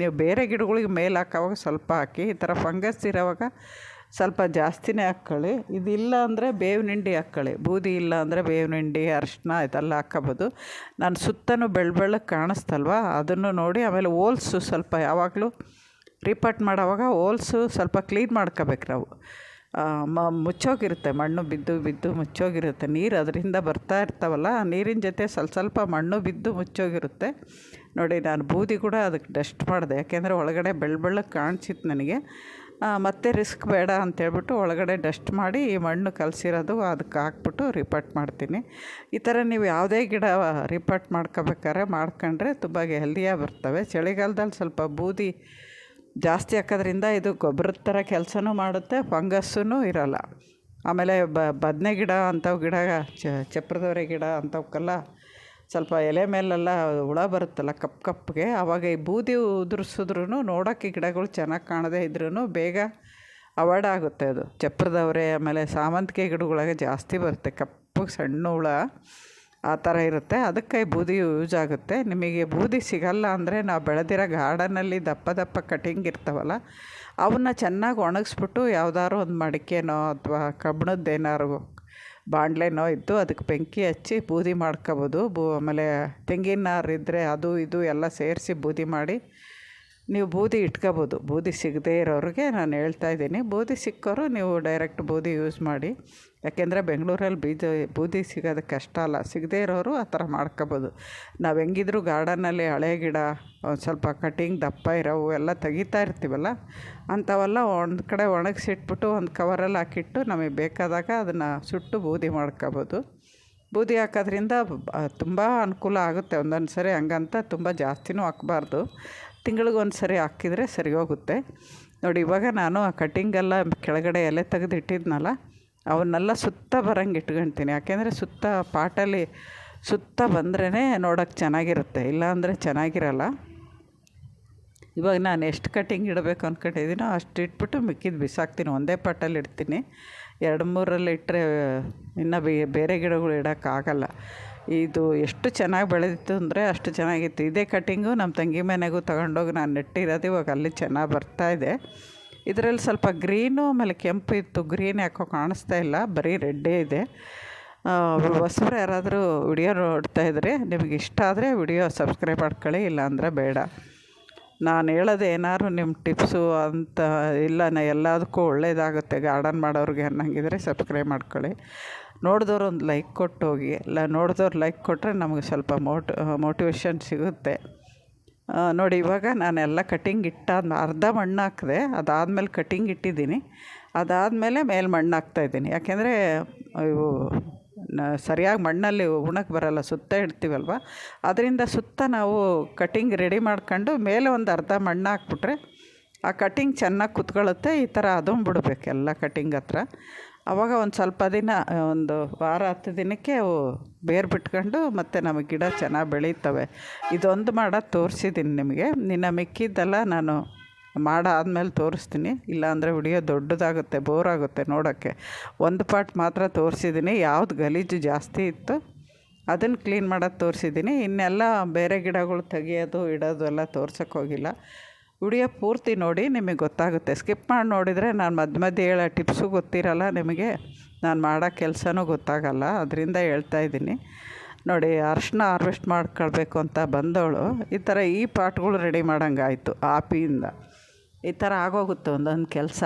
Speaker 1: ನೀವು ಬೇರೆ ಗಿಡಗಳಿಗೆ ಮೇಲೆ ಹಾಕೋವಾಗ ಸ್ವಲ್ಪ ಹಾಕಿ, ಈ ಥರ ಫಂಗಸ್ ಇರೋವಾಗ ಸ್ವಲ್ಪ ಜಾಸ್ತಿನೇ ಹಾಕ್ಕೊಳ್ಳಿ ಇದಿಲ್ಲ ಅಂದರೆ ಬೇವಿನ ಹಿಂಡಿ ಹಾಕ್ಕೊಳ್ಳಿ ಬೂದಿ ಇಲ್ಲ ಅಂದರೆ ಬೇವಿನ ಹಿಂಡಿ ಅರಿಶಿನ ಇದೆಲ್ಲ ಹಾಕ್ಕೋಬೋದು. ನಾನು ಸುತ್ತಲೂ ಬೆಳ್ಳ ಬೆಳ್ಳಗೆ ಕಾಣಿಸ್ತಲ್ವ? ಅದನ್ನು ನೋಡಿ ಆಮೇಲೆ ಹೋಲ್ಸು ಸ್ವಲ್ಪ ಯಾವಾಗಲೂ ರಿಪೋರ್ಟ್ ಮಾಡೋವಾಗ ಹೋಲ್ಸು ಸ್ವಲ್ಪ ಕ್ಲೀನ್ ಮಾಡ್ಕೋಬೇಕು ನಾವು. ಮ, ಮುಚ್ಚೋಗಿರುತ್ತೆ, ಮಣ್ಣು ಬಿದ್ದು ಬಿದ್ದು ಮುಚ್ಚೋಗಿರುತ್ತೆ. ನೀರು ಅದರಿಂದ ಬರ್ತಾ ಇರ್ತಾವಲ್ಲ ನೀರಿನ ಜೊತೆ ಸ್ವಲ್ಪ ಸ್ವಲ್ಪ ಮಣ್ಣು ಬಿದ್ದು ಮುಚ್ಚೋಗಿರುತ್ತೆ. ನೋಡಿ, ನಾನು ಬೂದಿ ಕೂಡ ಅದಕ್ಕೆ ಡಸ್ಟ್ ಮಾಡಿದೆ. ಯಾಕೆಂದರೆ ಒಳಗಡೆ ಬೆಳ್ಳ ಬೆಳ್ಳಗೆ ಕಾಣಿಸಿತ್ತು ನನಗೆ. ಮತ್ತೆ ರಿಸ್ಕ್ ಬೇಡ ಅಂತೇಳ್ಬಿಟ್ಟು ಒಳಗಡೆ ಡಸ್ಟ್ ಮಾಡಿ ಈ ಮಣ್ಣು ಕಲಸಿರೋದು ಅದಕ್ಕೆ ಹಾಕ್ಬಿಟ್ಟು ರಿಪೋರ್ಟ್ ಮಾಡ್ತೀನಿ. ಈ ಥರ ನೀವು ಯಾವುದೇ ಗಿಡ ರಿಪೋರ್ಟ್ ಮಾಡ್ಕೋಬೇಕಾದ್ರೆ ಮಾಡ್ಕೊಂಡ್ರೆ ತುಂಬ ಹೆಲ್ದಿಯಾಗಿ ಬರ್ತವೆ. ಚಳಿಗಾಲದಲ್ಲಿ ಸ್ವಲ್ಪ ಬೂದಿ ಜಾಸ್ತಿ ಹಾಕೋದ್ರಿಂದ ಇದು ಗೊಬ್ಬರದ ಥರ ಕೆಲಸನೂ ಮಾಡುತ್ತೆ ಫಂಗಸ್ಸೂ ಇರೋಲ್ಲ. ಆಮೇಲೆ ಬದನೆ ಗಿಡ ಅಂಥವು ಗಿಡ ಚಪ್ರದವರೆ ಗಿಡ ಅಂಥವಕ್ಕೆಲ್ಲ ಸ್ವಲ್ಪ ಎಲೆ ಮೇಲೆಲ್ಲ ಹುಳ ಬರುತ್ತಲ್ಲ ಕಪ್ಪು ಕಪ್ಪಗೆ ಆವಾಗ ಈ ಬೂದಿ ಉದುರಿಸಿದ್ರೂ ನೋಡೋಕ್ಕೆ ಗಿಡಗಳು ಚೆನ್ನಾಗಿ ಕಾಣದೇ ಇದ್ರೂ ಬೇಗ ಅವಾಯ್ಡ್ ಆಗುತ್ತೆ ಅದು. ಚಪ್ರದವರೆ, ಆಮೇಲೆ ಸಾಮಂತಿಗೆ ಗಿಡಗಳಿಗೆ ಜಾಸ್ತಿ ಬರುತ್ತೆ, ಕಪ್ಪಗೆ ಸಣ್ಣ ಹುಳ. ಆ ಥರ ಇರುತ್ತೆ. ಅದಕ್ಕೆ ಬೂದಿ ಯೂಸ್ ಆಗುತ್ತೆ. ನಿಮಗೆ ಬೂದಿ ಸಿಗಲ್ಲ ಅಂದರೆ ನಾವು ಬೆಳೆದಿರೋ ಗಾರ್ಡನಲ್ಲಿ ದಪ್ಪ ದಪ್ಪ ಕಟಿಂಗ್ ಇರ್ತಾವಲ್ಲ, ಅವನ್ನ ಚೆನ್ನಾಗಿ ಒಣಗಿಸ್ಬಿಟ್ಟು ಯಾವ್ದಾದ್ರು ಒಂದು ಮಡಿಕೆನೋ ಅಥವಾ ಕಬ್ಬಣದ್ದೇನಾದ್ರು ಬಾಣಲೆನೋ ಇದ್ದು ಅದಕ್ಕೆ ಬೆಂಕಿ ಹಚ್ಚಿ ಬೂದಿ ಮಾಡ್ಕೋಬೋದು. ಬೂ ಆಮೇಲೆ ತೆಂಗಿನ ನಾರು ಇದ್ದರೆ ಅದು ಇದು ಎಲ್ಲ ಸೇರಿಸಿ ಬೂದಿ ಮಾಡಿ ನೀವು ಬೂದಿ ಇಟ್ಕೋಬೋದು. ಬೂದಿ ಸಿಗದೇ ಇರೋರಿಗೆ ನಾನು ಹೇಳ್ತಾ ಇದ್ದೀನಿ. ಬೂದಿ ಸಿಕ್ಕೋರು ನೀವು ಡೈರೆಕ್ಟ್ ಬೂದಿ ಯೂಸ್ ಮಾಡಿ. ಯಾಕೆಂದರೆ ಬೆಂಗಳೂರಲ್ಲಿ ಬೀಜ, ಬೂದಿ ಸಿಗೋದು ಕಷ್ಟ ಅಲ್ಲ. ಸಿಗದೇ ಇರೋರು ಆ ಥರ ಮಾಡ್ಕೋಬೋದು. ನಾವು ಹೆಂಗಿದ್ರು ಗಾರ್ಡನಲ್ಲಿ ಹಳೆ ಗಿಡ, ಒಂದು ಸ್ವಲ್ಪ ಕಟಿಂಗ್ ದಪ್ಪ ಇರೋವು ಎಲ್ಲ ತೆಗಿತಾ ಇರ್ತೀವಲ್ಲ, ಅಂಥವೆಲ್ಲ ಒಂದು ಕಡೆ ಒಣಗಿಸಿಟ್ಬಿಟ್ಟು ಒಂದು ಕವರಲ್ಲಿ ಹಾಕಿಟ್ಟು ನಮಗೆ ಬೇಕಾದಾಗ ಅದನ್ನು ಸುಟ್ಟು ಬೂದಿ ಮಾಡ್ಕೋಬೋದು. ಬೂದಿ ಹಾಕೋದ್ರಿಂದ ತುಂಬ ಅನುಕೂಲ ಆಗುತ್ತೆ. ಒಂದೊಂದು ಸರಿ ಹಂಗಂತ ತುಂಬ ಜಾಸ್ತಿನೂ ಹಾಕ್ಬಾರ್ದು. ತಿಂಗ್ಳಿಗೆ ಒಂದು ಸರಿ ಹಾಕಿದರೆ ಸರಿ ಹೋಗುತ್ತೆ. ನೋಡಿ, ಇವಾಗ ನಾನು ಆ ಕಟ್ಟಿಂಗೆಲ್ಲ ಕೆಳಗಡೆ ಎಲೆ ತೆಗೆದಿಟ್ಟಿದ್ನಲ್ಲ, ಅವನ್ನೆಲ್ಲ ಸುತ್ತ ಬರಂಗೆ ಇಟ್ಕೊಳ್ತೀನಿ ಯಾಕೆಂದರೆ ಸುತ್ತ ಪಾಟಲ್ಲಿ ಸುತ್ತ ಬಂದ್ರೇ ನೋಡೋಕ್ಕೆ ಚೆನ್ನಾಗಿರುತ್ತೆ. ಇಲ್ಲಾಂದರೆ ಚೆನ್ನಾಗಿರಲ್ಲ. ಇವಾಗ ನಾನು ಎಷ್ಟು ಕಟ್ಟಿಂಗ್ ಇಡಬೇಕು ಅಂದ್ಕೊಂಡಿದ್ದೀನೋ ಅಷ್ಟು ಇಟ್ಬಿಟ್ಟು ಮಿಕ್ಕಿದ್ದು ಬಿಸಾಕ್ತೀನಿ. ಒಂದೇ ಪಾಟಲ್ಲಿ ಇಡ್ತೀನಿ. ಎರಡು ಮೂರಲ್ಲಿ ಇಟ್ಟರೆ ಇನ್ನೂ ಬೇರೆ ಗಿಡಗಳು ಇಡೋಕ್ಕಾಗಲ್ಲ. ಇದು ಎಷ್ಟು ಚೆನ್ನಾಗಿ ಬೆಳೆದಿತ್ತು ಅಂದರೆ ಅಷ್ಟು ಚೆನ್ನಾಗಿತ್ತು. ಇದೇ ಕಟ್ಟಿಂಗು ನಮ್ಮ ತಂಗಿ ಮನೆಗೂ ತಗೊಂಡೋಗಿ ನಾನು ನೆಟ್ಟಿರೋದು, ಇವಾಗ ಅಲ್ಲಿ ಚೆನ್ನಾಗಿ ಬರ್ತಾಯಿದೆ ಇದರಲ್ಲಿ ಸ್ವಲ್ಪ ಗ್ರೀನು, ಆಮೇಲೆ ಕೆಂಪು ಇತ್ತು. ಗ್ರೀನ್ ಯಾಕೋ ಕಾಣಿಸ್ತಾ ಇಲ್ಲ, ಬರೀ ರೆಡ್ಡೇ ಇದೆ. ಹೊಸಬ್ರು ಯಾರಾದರೂ ವಿಡಿಯೋ ನೋಡ್ತಾ ಇದ್ದರೆ ನಿಮಗೆ ಇಷ್ಟ ಆದರೆ ವಿಡಿಯೋ ಸಬ್ಸ್ಕ್ರೈಬ್ ಮಾಡ್ಕೊಳ್ಳಿ, ಇಲ್ಲಾಂದರೆ ಬೇಡ. ನಾನು ಹೇಳೋದು ಏನಾದ್ರು ನಿಮ್ಮ ಟಿಪ್ಸು ಅಂತ, ಇಲ್ಲ ನಾ ಎಲ್ಲದಕ್ಕೂ ಒಳ್ಳೆಯದಾಗುತ್ತೆ ಗಾರ್ಡನ್ ಮಾಡೋರಿಗೆ ಅನ್ನಂಗಿದ್ರೆ ಸಬ್ಸ್ಕ್ರೈಬ್ ಮಾಡ್ಕೊಳ್ಳಿ. ನೋಡಿದವ್ರು ಒಂದು ಲೈಕ್ ಕೊಟ್ಟು ಹೋಗಿ ಇಲ್ಲ ನೋಡಿದವ್ರು ಲೈಕ್ ಕೊಟ್ಟರೆ ನಮಗೆ ಸ್ವಲ್ಪ ಮೋಟ್ ಮೋಟಿವೇಶನ್ ಸಿಗುತ್ತೆ. ನೋಡಿ ಇವಾಗ ನಾನೆಲ್ಲ ಕಟ್ಟಿಂಗ್ ಇಟ್ಟಾದ ಅರ್ಧ ಮಣ್ಣು ಹಾಕಿದೆ, ಅದಾದಮೇಲೆ ಕಟ್ಟಿಂಗ್ ಇಟ್ಟಿದ್ದೀನಿ. ಅದಾದಮೇಲೆ ಮೇಲೆ ಮಣ್ಣು ಹಾಕ್ತಾಯಿದ್ದೀನಿ ಯಾಕೆಂದರೆ ಇವು ಸರಿಯಾಗಿ ಮಣ್ಣಲ್ಲಿ ಉಣಕ್ಕೆ ಬರೋಲ್ಲ, ಸುತ್ತ ಇಡ್ತೀವಲ್ವ? ಅದರಿಂದ ಸುತ್ತ ನಾವು ಕಟ್ಟಿಂಗ್ ರೆಡಿ ಮಾಡ್ಕೊಂಡು ಮೇಲೆ ಒಂದು ಅರ್ಧ ಮಣ್ಣು ಹಾಕ್ಬಿಟ್ರೆ, ಆ ಕಟ್ಟಿಂಗ್ ಚೆನ್ನಾಗಿ ಕುತ್ಕೊಳ್ಳುತ್ತೆ, ಈ ಥರ ಅದನ್ನು ಬಿಡ್ಬೇಕು ಎಲ್ಲ ಕಟ್ಟಿಂಗ್ ಹತ್ರ. ಆವಾಗ ಒಂದು ಸ್ವಲ್ಪ ದಿನ ಒಂದು ವಾರ, ಹತ್ತು ದಿನಕ್ಕೆ ಅವು ಬೇರು ಬಿಟ್ಕೊಂಡು ಮತ್ತು ನಮಗೆ ಗಿಡ ಚೆನ್ನಾಗಿ ಬೆಳೀತವೆ. ಇದೊಂದು ಮಾಡೋದು ತೋರಿಸಿದ್ದೀನಿ ನಿಮಗೆ. ನಿನ್ನ ಮಿಕ್ಕಿದ್ದೆಲ್ಲ ನಾನು ಮಾಡಾದ್ಮೇಲೆ ತೋರಿಸ್ತೀನಿ. ಇಲ್ಲಾಂದರೆ ವಿಡಿಯೋ ದೊಡ್ಡದಾಗುತ್ತೆ ಬೋರ್ ಆಗುತ್ತೆ ನೋಡೋಕ್ಕೆ. ಒಂದು ಪಾರ್ಟ್ ಮಾತ್ರ ತೋರಿಸಿದ್ದೀನಿ ಯಾವ್ದು ಗಲೀಜು ಜಾಸ್ತಿ ಇತ್ತು ಅದನ್ನು ಕ್ಲೀನ್ ಮಾಡೋದು ತೋರಿಸಿದ್ದೀನಿ ಇನ್ನೆಲ್ಲ ಬೇರೆ ಗಿಡಗಳು ತೆಗಿಯೋದು, ಇಡೋದು ಎಲ್ಲ ತೋರ್ಸೋಕ್ಕೆ ಹೋಗಿಲ್ಲ. ವಿಡಿಯೋ ಪೂರ್ತಿ ನೋಡಿ, ನಿಮಗೆ ಗೊತ್ತಾಗುತ್ತೆ. ಸ್ಕಿಪ್ ಮಾಡಿ ನೋಡಿದರೆ ನಾನು ಮಧ್ಯ ಮಧ್ಯೆ ಹೇಳೋ ಟಿಪ್ಸು ಗೊತ್ತಿರಲ್ಲ ನಿಮಗೆ. ನಾನು ಮಾಡೋ ಕೆಲಸನೂ ಗೊತ್ತಾಗಲ್ಲ, ಅದರಿಂದ ಹೇಳ್ತಾ ಇದ್ದೀನಿ. ನೋಡಿ, ಅರ್ಶಿನ ಹಾರ್ವೆಸ್ಟ್ ಮಾಡ್ಕೊಳ್ಬೇಕು ಅಂತ ಬಂದವಳು. ಈ ಥರ ಈ ಪಾಟ್ಗಳು ರೆಡಿ ಮಾಡಂಗಾಯಿತು, ಆಪಿಯಿಂದ. ಈ ಥರ ಆಗೋಗುತ್ತೆ ಒಂದೊಂದು ಕೆಲಸ.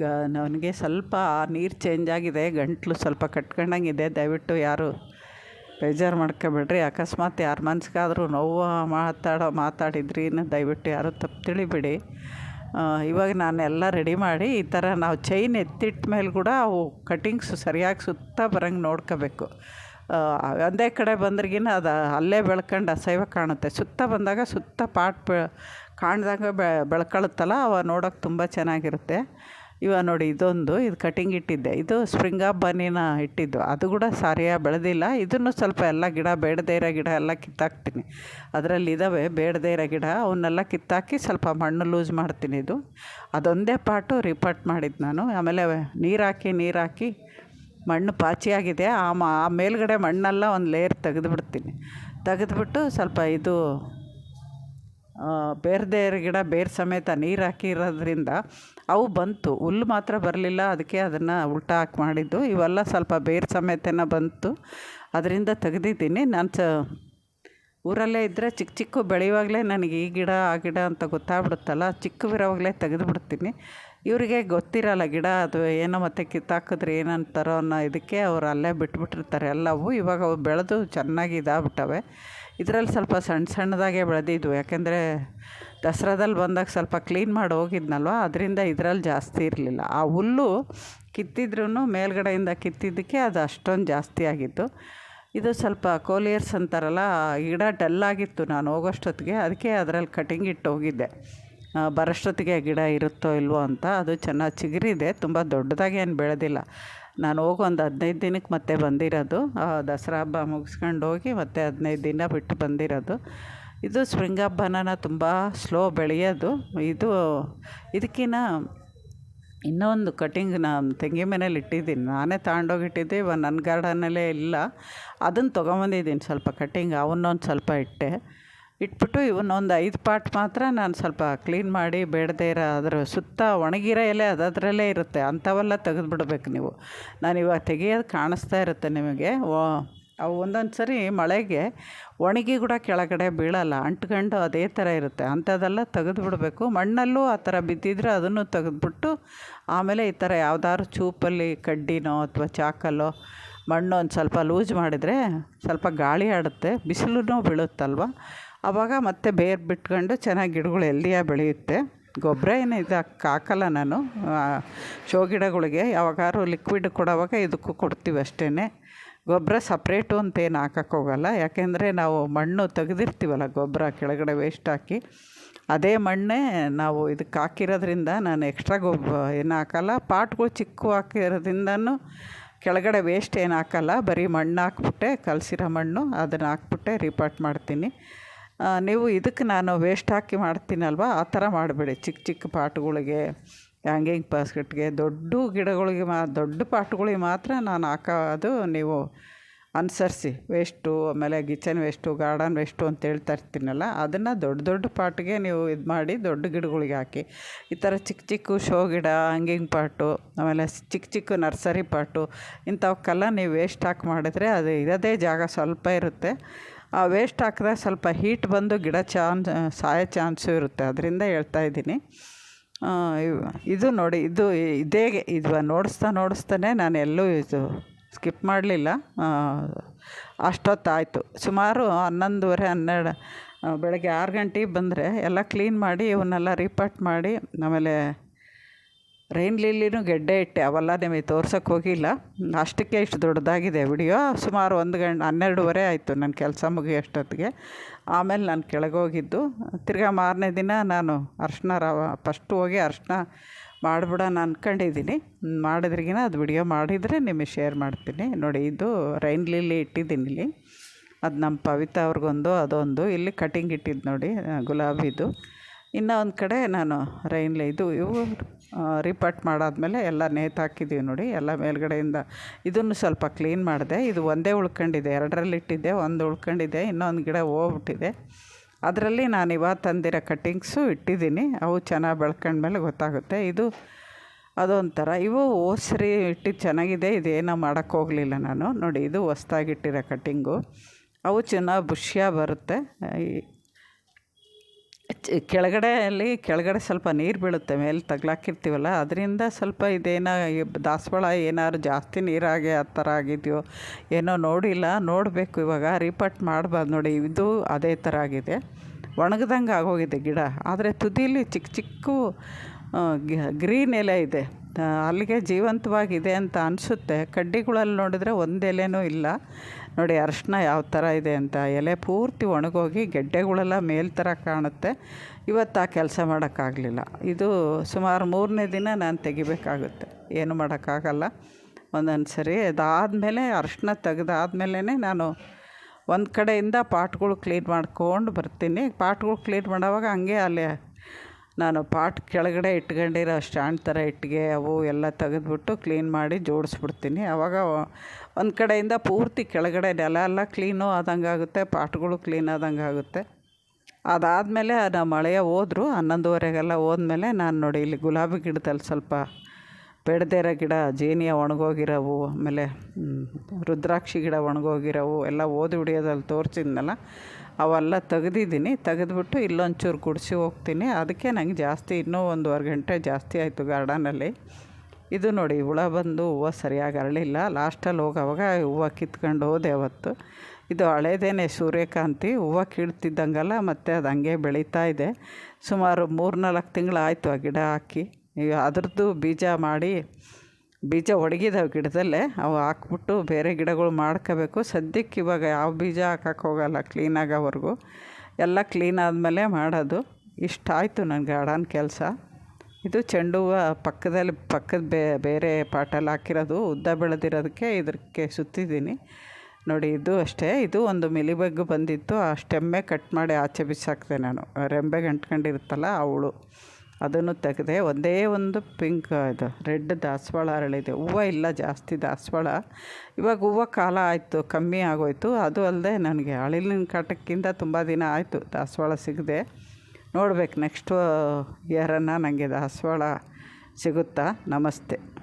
Speaker 1: ಗ, ನನಗೆ ಸ್ವಲ್ಪ ನೀರು ಚೇಂಜ್ ಆಗಿದೆ, ಗಂಟ್ಲು ಸ್ವಲ್ಪ ಕಟ್ಕೊಂಡಂಗಿದೆ. ದಯವಿಟ್ಟು ಯಾರು ಬೇಜಾರು ಮಾಡ್ಕೊಬೇಡ್ರಿ. ಅಕಸ್ಮಾತ್ ಯಾರ ಮನ್ಸಿಗಾದ್ರೂ ನೋವು ಮಾತಾಡೋ, ಮಾತಾಡಿದ್ರಿ ದಯವಿಟ್ಟು ಯಾರು ತಪ್ಪು ತಿಳಿಬೇಡಿ. ಇವಾಗ ನಾನು ಎಲ್ಲ ರೆಡಿ ಮಾಡಿ ಈ ಥರ ನಾವು ಚೈನ್ ಎತ್ತಿಟ್ಟ ಮೇಲೆ ಕೂಡ ಅವು ಕಟಿಂಗ್ಸ್ ಸರಿಯಾಗಿ ಸುತ್ತ ಬರೋಂಗೆ ನೋಡ್ಕೋಬೇಕು. ಒಂದೇ ಕಡೆ ಬಂದ್ರಿಗಿನ ಅದು ಅಲ್ಲೇ ಬೆಳ್ಕೊಂಡು ಅಸೈವ ಕಾಣುತ್ತೆ. ಸುತ್ತ ಬಂದಾಗ ಸುತ್ತ ಪಾಟ್ ಬೆ, ಕಾಣ್ದಂಗೆ ಬೆಳ್ಕೊಳುತ್ತಲ್ಲ, ಅವ ನೋಡೋಕೆ ತುಂಬ ಚೆನ್ನಾಗಿರುತ್ತೆ. ಇವಾಗ ನೋಡಿ ಇದೊಂದು, ಇದು ಕಟಿಂಗ್ ಇಟ್ಟಿದ್ದೆ. ಇದು ಸ್ಪ್ರಿಂಗ್ ಆಫ್ ಇಟ್ಟಿದ್ದು. ಅದು ಕೂಡ ಸರಿಯಾಗಿ ಬೆಳೆದಿಲ್ಲ. ಇದನ್ನು ಸ್ವಲ್ಪ ಎಲ್ಲ ಗಿಡ ಬೇಡದೇ ಇರೋ ಗಿಡ ಎಲ್ಲ ಕಿತ್ತಾಕ್ತೀನಿ. ಅದರಲ್ಲಿ ಇದ್ದಾವೆ ಬೇಡದೇ ಇರೋ ಗಿಡ. ಅವನ್ನೆಲ್ಲ ಕಿತ್ತಾಕಿ ಸ್ವಲ್ಪ ಮಣ್ಣು ಲೂಸ್ ಮಾಡ್ತೀನಿ ಇದು. ಅದೊಂದೇ ಪಾಟು ರಿಪೋರ್ಟ್ ಮಾಡಿದ್ದು ನಾನು. ಆಮೇಲೆ ನೀರು ಹಾಕಿ ನೀರು ಹಾಕಿ ಮಣ್ಣು ಪಾಚಿಯಾಗಿದೆ. ಆ ಆ ಮೇಲ್ಗಡೆ ಮಣ್ಣೆಲ್ಲ ಒಂದು ಲೇಯರ್ ತೆಗೆದುಬಿಡ್ತೀನಿ. ತೆಗೆದುಬಿಟ್ಟು ಸ್ವಲ್ಪ ಇದು ಬೇರ್ದೇ ಗಿಡ ಬೇರೆ ಸಮೇತ ನೀರು ಹಾಕಿರೋದ್ರಿಂದ ಅವು ಬಂತು. ಹುಲ್ಲು ಮಾತ್ರ ಬರಲಿಲ್ಲ. ಅದಕ್ಕೆ ಅದನ್ನು ಉಲ್ಟಾ ಹಾಕಿ ಮಾಡಿದ್ದು. ಇವೆಲ್ಲ ಸ್ವಲ್ಪ ಬೇರೆ ಸಮೇತನ ಬಂತು. ಅದರಿಂದ ತೆಗೆದಿದ್ದೀನಿ. ನಾನು ಸ ಊರಲ್ಲೇ ಇದ್ದರೆ ಚಿಕ್ಕ ಚಿಕ್ಕ ಬೆಳೆಯುವಾಗಲೇ ನನಗೆ ಈ ಗಿಡ, ಆ ಗಿಡ ಅಂತ ಗೊತ್ತಾಗ್ಬಿಡುತ್ತಲ್ಲ. ಚಿಕ್ಕವಿರೋವಾಗಲೇ ತೆಗೆದುಬಿಡ್ತೀನಿ. ಇವರಿಗೆ ಗೊತ್ತಿರಲ್ಲ ಗಿಡ ಅದು ಏನೋ ಮತ್ತೆ ಕಿತ್ತಾಕಿದ್ರೆ ಏನಂತಾರೋ ಅನ್ನೋ ಇದಕ್ಕೆ ಅವ್ರು ಅಲ್ಲೇ ಬಿಟ್ಬಿಟ್ಟಿರ್ತಾರೆ. ಎಲ್ಲವೂ ಇವಾಗ ಅವು ಬೆಳೆದು ಚೆನ್ನಾಗಿ ಇದಾಗ್ಬಿಟ್ಟವೆ. ಇದರಲ್ಲಿ ಸ್ವಲ್ಪ ಸಣ್ಣ ಸಣ್ಣದಾಗೆ ಬೆಳೆದಿದ್ವು. ಯಾಕೆಂದರೆ ದಸರಾದಲ್ಲಿ ಬಂದಾಗ ಸ್ವಲ್ಪ ಕ್ಲೀನ್ ಮಾಡಿ ಹೋಗಿದ್ನಲ್ವ? ಅದರಿಂದ ಇದರಲ್ಲಿ ಜಾಸ್ತಿ ಇರಲಿಲ್ಲ. ಆ ಹುಲ್ಲು ಕಿತ್ತಿದ್ರೂ ಮೇಲ್ಗಡೆಯಿಂದ ಕಿತ್ತಿದ್ದಕ್ಕೆ ಅದು ಅಷ್ಟೊಂದು ಜಾಸ್ತಿ ಆಗಿತ್ತು. ಇದು ಸ್ವಲ್ಪ ಕೋಲಿಯರ್ಸ್ ಅಂತಾರಲ್ಲ ಗಿಡ ಡಲ್ಲಾಗಿತ್ತು ನಾನು ಹೋಗೋಷ್ಟೊತ್ತಿಗೆ. ಅದಕ್ಕೆ ಅದರಲ್ಲಿ ಕಟಿಂಗ್ ಇಟ್ಟು ಹೋಗಿದ್ದೆ. ಬರೋಷ್ಟೊತ್ತಿಗೆ ಗಿಡ ಇರುತ್ತೋ ಇಲ್ವೋ ಅಂತ. ಅದು ಚೆನ್ನಾಗಿ ಚಿಗುರಿದೆ. ತುಂಬ ದೊಡ್ಡದಾಗಿ ಏನು ಬೆಳೆದಿಲ್ಲ. ನಾನು ಹೋಗಿ ಒಂದು ಹದಿನೈದು ದಿನಕ್ಕೆ ಮತ್ತೆ ಬಂದಿರೋದು. ದಸರಾ ಹಬ್ಬ ಮುಗಿಸ್ಕೊಂಡು ಹೋಗಿ ಮತ್ತೆ ಹದಿನೈದು ದಿನ ಬಿಟ್ಟು ಬಂದಿರೋದು. ಇದು ಸ್ಪ್ರಿಂಗ್ ಹಬ್ಬನ ತುಂಬ ಸ್ಲೋ ಬೆಳೆಯೋದು. ಇದು ಇದಕ್ಕಿಂತ ಇನ್ನೊಂದು ಕಟಿಂಗ್ ನಾನು ತೆಂಗಿ ಮನೇಲಿ ಇಟ್ಟಿದ್ದೀನಿ. ನಾನೇ ತಗೊಂಡೋಗಿಟ್ಟಿದ್ದೆ, ಇವಾಗ ನನ್ನ ಗಾರ್ಡನಲ್ಲೇ ಇಲ್ಲ. ಅದನ್ನು ತೊಗೊಂಬಂದಿದ್ದೀನಿ ಸ್ವಲ್ಪ ಕಟಿಂಗ್ ಅವನ್ನೊಂದು ಸ್ವಲ್ಪ ಇಟ್ಟೆ. ಇಟ್ಬಿಟ್ಟು ಇವನ್ನೊಂದು ಐದು ಪಾಟ್ ಮಾತ್ರ ನಾನು ಸ್ವಲ್ಪ ಕ್ಲೀನ್ ಮಾಡಿ ಬೇಡದೇ ಇರೋ ಅದರ ಸುತ್ತ ಒಣಗಿರೋ ಎಲೆ ಅದರಲ್ಲೇ ಇರುತ್ತೆ. ಅಂಥವೆಲ್ಲ ತೆಗೆದುಬಿಡ್ಬೇಕು ನೀವು. ನಾನು ಇವಾಗ ತೆಗಿಯೋದು ಕಾಣಿಸ್ತಾ ಇರುತ್ತೆ ನಿಮಗೆ. ಓ, ಅವು ಒಂದೊಂದು ಸರಿ ಮಳೆಗೆ ಒಣಗಿ ಕೂಡ ಕೆಳಗಡೆ ಬೀಳಲ್ಲ. ಅಂಟ್ಕೊಂಡು ಅದೇ ಥರ ಇರುತ್ತೆ. ಅಂಥದ್ದೆಲ್ಲ ತೆಗೆದು ಬಿಡಬೇಕು ಮಣ್ಣಲ್ಲೂ ಆ ಥರ ಬಿದ್ದಿದ್ರೆ ಅದನ್ನು ತೆಗೆದುಬಿಟ್ಟು ಆಮೇಲೆ ಈ ಥರ ಯಾವ್ದಾದ್ರು ಚೂಪಲ್ಲಿ, ಕಡ್ಡಿನೋ ಅಥವಾ ಚಾಕಲ್ಲೋ ಮಣ್ಣು ಒಂದು ಸ್ವಲ್ಪ ಲೂಸ್ ಮಾಡಿದರೆ ಸ್ವಲ್ಪ ಗಾಳಿ ಆಡುತ್ತೆ. ಬಿಸಿಲೂ ಬೀಳುತ್ತಲ್ವ? ಆವಾಗ ಮತ್ತೆ ಬೇರು ಬಿಟ್ಕೊಂಡು ಚೆನ್ನಾಗಿ ಗಿಡಗಳು ಹೆಲ್ದಿಯಾಗಿ ಬೆಳೆಯುತ್ತೆ. ಗೊಬ್ಬರ ಏನು ಇದು ಹಾಕಲ್ಲ ನಾನು. ಶೋ ಗಿಡಗಳಿಗೆ ಯಾವಾಗಾದ್ರು ಲಿಕ್ವಿಡ್ ಕೊಡೋವಾಗ ಇದಕ್ಕೂ ಕೊಡ್ತೀವಿ ಅಷ್ಟೇ ಗೊಬ್ಬರ ಸಪ್ರೇಟು ಅಂತ ಏನು ಹಾಕಕ್ಕೆ ಹೋಗಲ್ಲ. ಯಾಕೆಂದರೆ ನಾವು ಮಣ್ಣು ತೆಗೆದಿರ್ತೀವಲ್ಲ ಗೊಬ್ಬರ ಕೆಳಗಡೆ ವೇಸ್ಟ್ ಹಾಕಿ. ಅದೇ ಮಣ್ಣೇ ನಾವು ಇದಕ್ಕೆ ಹಾಕಿರೋದ್ರಿಂದ ನಾನು ಎಕ್ಸ್ಟ್ರಾ ಗೊಬ್ಬ ಏನು ಹಾಕಲ್ಲ. ಪಾಟ್ಗಳು ಚಿಕ್ಕ ಹಾಕಿರೋದ್ರಿಂದನೂ ಕೆಳಗಡೆ ವೇಸ್ಟ್ ಏನು ಹಾಕಲ್ಲ. ಬರೀ ಮಣ್ಣು ಹಾಕ್ಬಿಟ್ಟೆ, ಕಲಸಿರೋ ಮಣ್ಣು, ಅದನ್ನು ಹಾಕ್ಬಿಟ್ಟೆ ರೀಪಾಟ್ ಮಾಡ್ತೀನಿ. ನೀವು ಇದಕ್ಕೆ ನಾನು ವೇಸ್ಟ್ ಹಾಕಿ ಮಾಡ್ತೀನಲ್ವ? ಆ ಥರ ಮಾಡಬೇಡಿ. ಚಿಕ್ಕ ಚಿಕ್ಕ ಪಾಟ್ಗಳಿಗೆ ಹ್ಯಾಂಗಿಂಗ್ ಬಾಸ್ಕೆಟ್ಗೆ ದೊಡ್ಡ ಗಿಡಗಳಿಗೆ ಮಾ, ದೊಡ್ಡ ಪಾಟ್ಗಳಿಗೆ ಮಾತ್ರ ನಾನು ಹಾಕೋದು ನೀವು ಅನುಸರಿಸಿ. ವೇಸ್ಟು ಆಮೇಲೆ ಕಿಚನ್ ವೇಸ್ಟು ಗಾರ್ಡನ್ ವೇಸ್ಟು ಅಂತ ಹೇಳ್ತಾ ಇರ್ತೀನಲ್ಲ, ಅದನ್ನು ದೊಡ್ಡ ದೊಡ್ಡ ಪಾಟ್ಗೆ ನೀವು ಇದು ಮಾಡಿ ದೊಡ್ಡ ಗಿಡಗಳಿಗೆ ಹಾಕಿ. ಈ ಥರ ಚಿಕ್ಕ ಚಿಕ್ಕ ಶೋ ಗಿಡ ಹಂಗಿಂಗ್ ಪಾಟು ಆಮೇಲೆ ಚಿಕ್ಕ ಚಿಕ್ಕ ನರ್ಸರಿ ಪಾಟು ಇಂಥವಕ್ಕೆಲ್ಲ ನೀವು ವೇಸ್ಟ್ ಹಾಕಿ ಮಾಡಿದ್ರೆ ಅದು ಇರೋದೇ ಜಾಗ ಸ್ವಲ್ಪ ಇರುತ್ತೆ. ಆ ವೇಸ್ಟ್ ಹಾಕಿದ್ರೆ ಸ್ವಲ್ಪ ಹೀಟ್ ಬಂದು ಗಿಡ ಚಾನ್ಸ್ ಸಾಯೋ ಚಾನ್ಸು ಇರುತ್ತೆ. ಅದರಿಂದ ಹೇಳ್ತಾ ಇದ್ದೀನಿ. ಇದು ನೋಡಿ, ಇದು ಇದೇ ಇದು ನೋಡಿಸ್ತಾ ನೋಡಿಸ್ತಾನೆ ನಾನು ಎಲ್ಲೂ ಇದು ಸ್ಕಿಪ್ ಮಾಡಲಿಲ್ಲ. ಅಷ್ಟೊತ್ತಾಯಿತು. ಸುಮಾರು ಹನ್ನೊಂದುವರೆ, ಹನ್ನೆರಡು ಬೆಳಗ್ಗೆ ಆರು ಗಂಟೆಗೆ ಬಂದರೆ ಎಲ್ಲ ಕ್ಲೀನ್ ಮಾಡಿ ಇವನ್ನೆಲ್ಲ ರೀಪಾಟ್ ಮಾಡಿ ಆಮೇಲೆ ರೈನ್ ಲಿಲ್ಲಿನೂ ಗೆಡ್ಡೆ ಇಟ್ಟೆ, ಅವೆಲ್ಲ ನಿಮಗೆ ತೋರ್ಸೋಕ್ಕೆ ಹೋಗಿಲ್ಲ. ಅಷ್ಟಕ್ಕೆ ಇಷ್ಟು ದೊಡ್ಡದಾಗಿದೆ ವಿಡಿಯೋ. ಸುಮಾರು ಒಂದು ಗಂಟೆ, ಹನ್ನೆರಡುವರೆ ಆಯಿತು ನನ್ನ ಕೆಲಸ ಮುಗಿಯೋಷ್ಟೊತ್ತಿಗೆ. ಆಮೇಲೆ ನಾನು ಕೆಳಗೆ ಹೋಗಿದ್ದು ತಿರ್ಗಾ ಮಾರನೇ ದಿನ ನಾನು ಅರ್ಶಿನ ರವ ಫಸ್ಟ್ ಹೋಗಿ ಅರ್ಶಿನ ಮಾಡಿಬಿಡೋಣ ಅಂದ್ಕೊಂಡಿದ್ದೀನಿ ಮಾಡಿದ್ರಿಗಿನ ಅದು ವಿಡಿಯೋ ಮಾಡಿದರೆ ನಿಮಗೆ ಶೇರ್ ಮಾಡ್ತೀನಿ. ನೋಡಿ, ಇದು ರೈನ್ ಲಿಲ್ಲಿ ಇಟ್ಟಿದ್ದೀನಿ ಇಲ್ಲಿ. ಅದು ನಮ್ಮ ಪವಿತ್ರ ಅವ್ರಿಗೊಂದು, ಅದೊಂದು. ಇಲ್ಲಿ ಕಟಿಂಗ್ ಇಟ್ಟಿದ್ದು ನೋಡಿ ಗುಲಾಬಿದು ಇನ್ನು ಒಂದು ಕಡೆ ನಾನು ರೈನ್ಲೆ ಇದು ಇವು ರಿಪಾಟ್ ಮಾಡಾದಮೇಲೆ ಎಲ್ಲ ನೇತು ಹಾಕಿದ್ದೀವಿ ನೋಡಿ, ಎಲ್ಲ ಮೇಲ್ಗಡೆಯಿಂದ ಇದನ್ನು ಸ್ವಲ್ಪ ಕ್ಲೀನ್ ಮಾಡಿದೆ. ಇದು ಒಂದೇ ಉಳ್ಕೊಂಡಿದೆ, ಎರಡರಲ್ಲಿ ಇಟ್ಟಿದ್ದೆ, ಒಂದು ಉಳ್ಕೊಂಡಿದೆ, ಇನ್ನೊಂದು ಗಿಡ ಹೋಗ್ಬಿಟ್ಟಿದೆ. ಅದರಲ್ಲಿ ನಾನು ಇವಾಗ ತಂದಿರೋ ಕಟ್ಟಿಂಗ್ಸು ಇಟ್ಟಿದ್ದೀನಿ, ಅವು ಚೆನ್ನಾಗಿ ಬೆಳ್ಕೊಂಡ್ಮೇಲೆ ಗೊತ್ತಾಗುತ್ತೆ. ಇದು ಅದೊಂಥರ, ಇವು ಓಸ್ರಿ ಇಟ್ಟಿದ್ದು ಚೆನ್ನಾಗಿದೆ, ಇದೇನೋ ಮಾಡೋಕ್ಕೆ ಹೋಗಲಿಲ್ಲ ನಾನು. ನೋಡಿ, ಇದು ಹೊಸ್ದಾಗಿಟ್ಟಿರೋ ಕಟ್ಟಿಂಗು. ಅವು ಚೆನ್ನಾಗಿ ಬುಷ್ಯಾಗಿ ಬರುತ್ತೆ ಚ- ಕೆಳಗಡೆ ಸ್ವಲ್ಪ ನೀರು ಬೀಳುತ್ತೆ, ಮೇಲೆ ತಗ್ಲಾಕಿರ್ತೀವಲ್ಲ, ಅದರಿಂದ ಸ್ವಲ್ಪ ಇದೇನೋ ದಾಸವಾಳ ಏನಾದ್ರು ಜಾಸ್ತಿ ನೀರಾಗಿ ಆ ಥರ ಆಗಿದೆಯೋ ಏನೋ ನೋಡಿಲ್ಲ, ನೋಡಬೇಕು ಇವಾಗ, ರಿಪಟ್ ಮಾಡಬಾರ್ದು ನೋಡಿ, ಇದು ಅದೇ ಥರ ಆಗಿದೆ. ಒಣಗ್ದಂಗೆ ಆಗೋಗಿದೆ ಗಿಡ, ಆದರೆ ತುದಿಲಿ ಚಿಕ್ಕ ಚಿಕ್ಕ ಗ್ರೀನ್ ಎಲೆ ಇದೆ. ಅಲ್ಲಿಗೆ ಜೀವಂತವಾಗಿದೆ ಅಂತ ಅನಿಸುತ್ತೆ. ಕಡ್ಡಿಗಳಲ್ಲಿ ನೋಡಿದ್ರೆ ಒಂದು ಇಲ್ಲ. ನೋಡಿ ಅರಿಶಿನ ಯಾವ ಥರ ಇದೆ ಅಂತ. ಎಲೆ ಪೂರ್ತಿ ಒಣಗೋಗಿ ಗೆಡ್ಡೆಗಳೆಲ್ಲ ಮೇಲ್ ಥರ ಕಾಣುತ್ತೆ. ಇವತ್ತು ಆ ಕೆಲಸ ಮಾಡೋಕ್ಕಾಗಲಿಲ್ಲ. ಇದು ಸುಮಾರು ಮೂರನೇ ದಿನ ನಾನು ತೆಗಿಬೇಕಾಗುತ್ತೆ. ಏನು ಮಾಡೋಕ್ಕಾಗಲ್ಲ. ಒಂದೊಂದು ಸರಿ ಅದಾದಮೇಲೆ ಅರಿಶಿನ ತೆಗೆದಾದ್ಮೇಲೆ ನಾನು ಒಂದು ಕಡೆಯಿಂದ ಪಾಟ್ಗಳು ಕ್ಲೀನ್ ಮಾಡ್ಕೊಂಡು ಬರ್ತೀನಿ. ಪಾಟ್ಗಳು ಕ್ಲೀನ್ ಮಾಡೋವಾಗ ಹಂಗೆ ಅಲ್ಲಿ ನಾನು ಪಾಟ್ ಕೆಳಗಡೆ ಇಟ್ಕೊಂಡಿರೋ ಸ್ಟ್ಯಾಂಡ್ ಥರ ಇಟ್ಟಿಗೆ, ಅವು ಎಲ್ಲ ತೆಗೆದ್ಬಿಟ್ಟು ಕ್ಲೀನ್ ಮಾಡಿ ಜೋಡಿಸ್ಬಿಡ್ತೀನಿ. ಆವಾಗ ಒಂದು ಕಡೆಯಿಂದ ಪೂರ್ತಿ ಕೆಳಗಡೆ ನೆಲ ಎಲ್ಲ ಕ್ಲೀನು ಆದಂಗೆ ಆಗುತ್ತೆ, ಪಾಟ್ಗಳು ಕ್ಲೀನ್ ಆದಂಗೆ ಆಗುತ್ತೆ. ಅದಾದಮೇಲೆ ನಮ್ಮ ಮಳೆಯ ಹೋದ್ರು, ಹನ್ನೊಂದುವರೆಗೆಲ್ಲ ಹೋದ್ಮೇಲೆ ನಾನು ನೋಡಿ ಇಲ್ಲಿ ಗುಲಾಬಿ ಗಿಡದಲ್ಲಿ ಸ್ವಲ್ಪ ಬೆಳೆದೇ ಇರೋ ಗಿಡ, ಜೇನಿಯ ಒಣಗೋಗಿರೋವು, ಆಮೇಲೆ ರುದ್ರಾಕ್ಷಿ ಗಿಡ ಒಣಗೋಗಿರೋವು ಎಲ್ಲ ಓದಿ ಹಿಡಿಯೋದಲ್ಲಿ ತೋರಿಸಿದ್ನಲ್ಲ ಅವೆಲ್ಲ ತೆಗೆದಿದ್ದೀನಿ. ತೆಗೆದ್ಬಿಟ್ಟು ಇಲ್ಲೊಂಚೂರು ಕುಡಿಸಿ ಹೋಗ್ತೀನಿ. ಅದಕ್ಕೆ ನಂಗೆ ಜಾಸ್ತಿ ಇನ್ನೂ ಒಂದೂವರೆ ಗಂಟೆ ಜಾಸ್ತಿ ಆಯಿತು ಗಾರ್ಡನಲ್ಲಿ. ಇದು ನೋಡಿ, ಹುಳ ಬಂದು ಹೂವು ಸರಿಯಾಗಿ ಅರಳಿಲ್ಲ. ಲಾಸ್ಟಲ್ಲಿ ಹೋಗೋವಾಗ ಹೂವು ಕಿತ್ಕೊಂಡು ಹೋದೆ ಅವತ್ತು. ಇದು ಹಳೇದೇನೆ ಸೂರ್ಯಕಾಂತಿ. ಹೂವು ಕೀಳ್ತಿದ್ದಂಗಲ್ಲ, ಮತ್ತು ಅದು ಹಂಗೆ ಬೆಳೀತಾ ಇದೆ. ಸುಮಾರು ಮೂರು ನಾಲ್ಕು ತಿಂಗಳಾಯ್ತು ಆ ಗಿಡ ಹಾಕಿ. ಅದ್ರದ್ದು ಬೀಜ ಮಾಡಿ ಬೀಜ ಒಣಗಿದಾವೆ ಗಿಡದಲ್ಲೇ, ಅವು ಹಾಕ್ಬಿಟ್ಟು ಬೇರೆ ಗಿಡಗಳು ಮಾಡ್ಕೋಬೇಕು. ಸದ್ಯಕ್ಕೆ ಇವಾಗ ಯಾವ ಬೀಜ ಹಾಕಕ್ಕೆ ಹೋಗಲ್ಲ ಕ್ಲೀನಾಗೋವರೆಗೂ ಎಲ್ಲ ಕ್ಲೀನ್ ಆದಮೇಲೆ ಮಾಡೋದು. ಇಷ್ಟ ಆಯಿತು ನನಗೆ ಗಾರ್ಡನ್ ಕೆಲಸ. ಇದು ಚೆಂಡು ಹೂವು ಪಕ್ಕದಲ್ಲಿ, ಪಕ್ಕದ ಬೇರೆ ಪಾಟಲ್ಲಿ ಹಾಕಿರೋದು, ಉದ್ದ ಬೆಳೆದಿರೋದಕ್ಕೆ ಇದಕ್ಕೆ ಸುತ್ತಿದ್ದೀನಿ. ನೋಡಿ, ಇದು ಅಷ್ಟೇ. ಇದು ಒಂದು ಮಿಲಿಬಗ್ಗು ಬಂದಿತ್ತು. ಆ ಸ್ಟೆಮ್ಮೆ ಕಟ್ ಮಾಡಿ ಆಚೆ ಬಿಸಾಕಿದೆ ನಾನು. ರೆಂಬೆಗೆ ಅಂಟ್ಕೊಂಡಿರುತ್ತಲ್ಲ ಅವಳು. ಅದನ್ನು ತೆಗೆದೆ ಒಂದೇ ಒಂದು ಪಿಂಕ್ ಇದು, ರೆಡ್ ದಾಸವಾಳ ಅರಳಿದೆ. ಹೂವು ಇಲ್ಲ, ಜಾಸ್ತಿ ದಾಸವಾಳ. ಇವಾಗ ಹೂವು ಕಾಲ ಆಯಿತು, ಕಮ್ಮಿ ಆಗೋಯ್ತು. ಅದು ಅಲ್ಲದೆ ನನಗೆ ಅಳಿಲಿನ ಕಾಟಕ್ಕಿಂತ ತುಂಬ ದಿನ ಆಯಿತು ದಾಸವಾಳ ಸಿಗದೆ. ನೋಡ್ಬೇಕು ನೆಕ್ಸ್ಟು ಇಯರನ್ನು ನನಗೆ ದಾಸವಾಳ ಸಿಗುತ್ತಾ? ನಮಸ್ತೆ.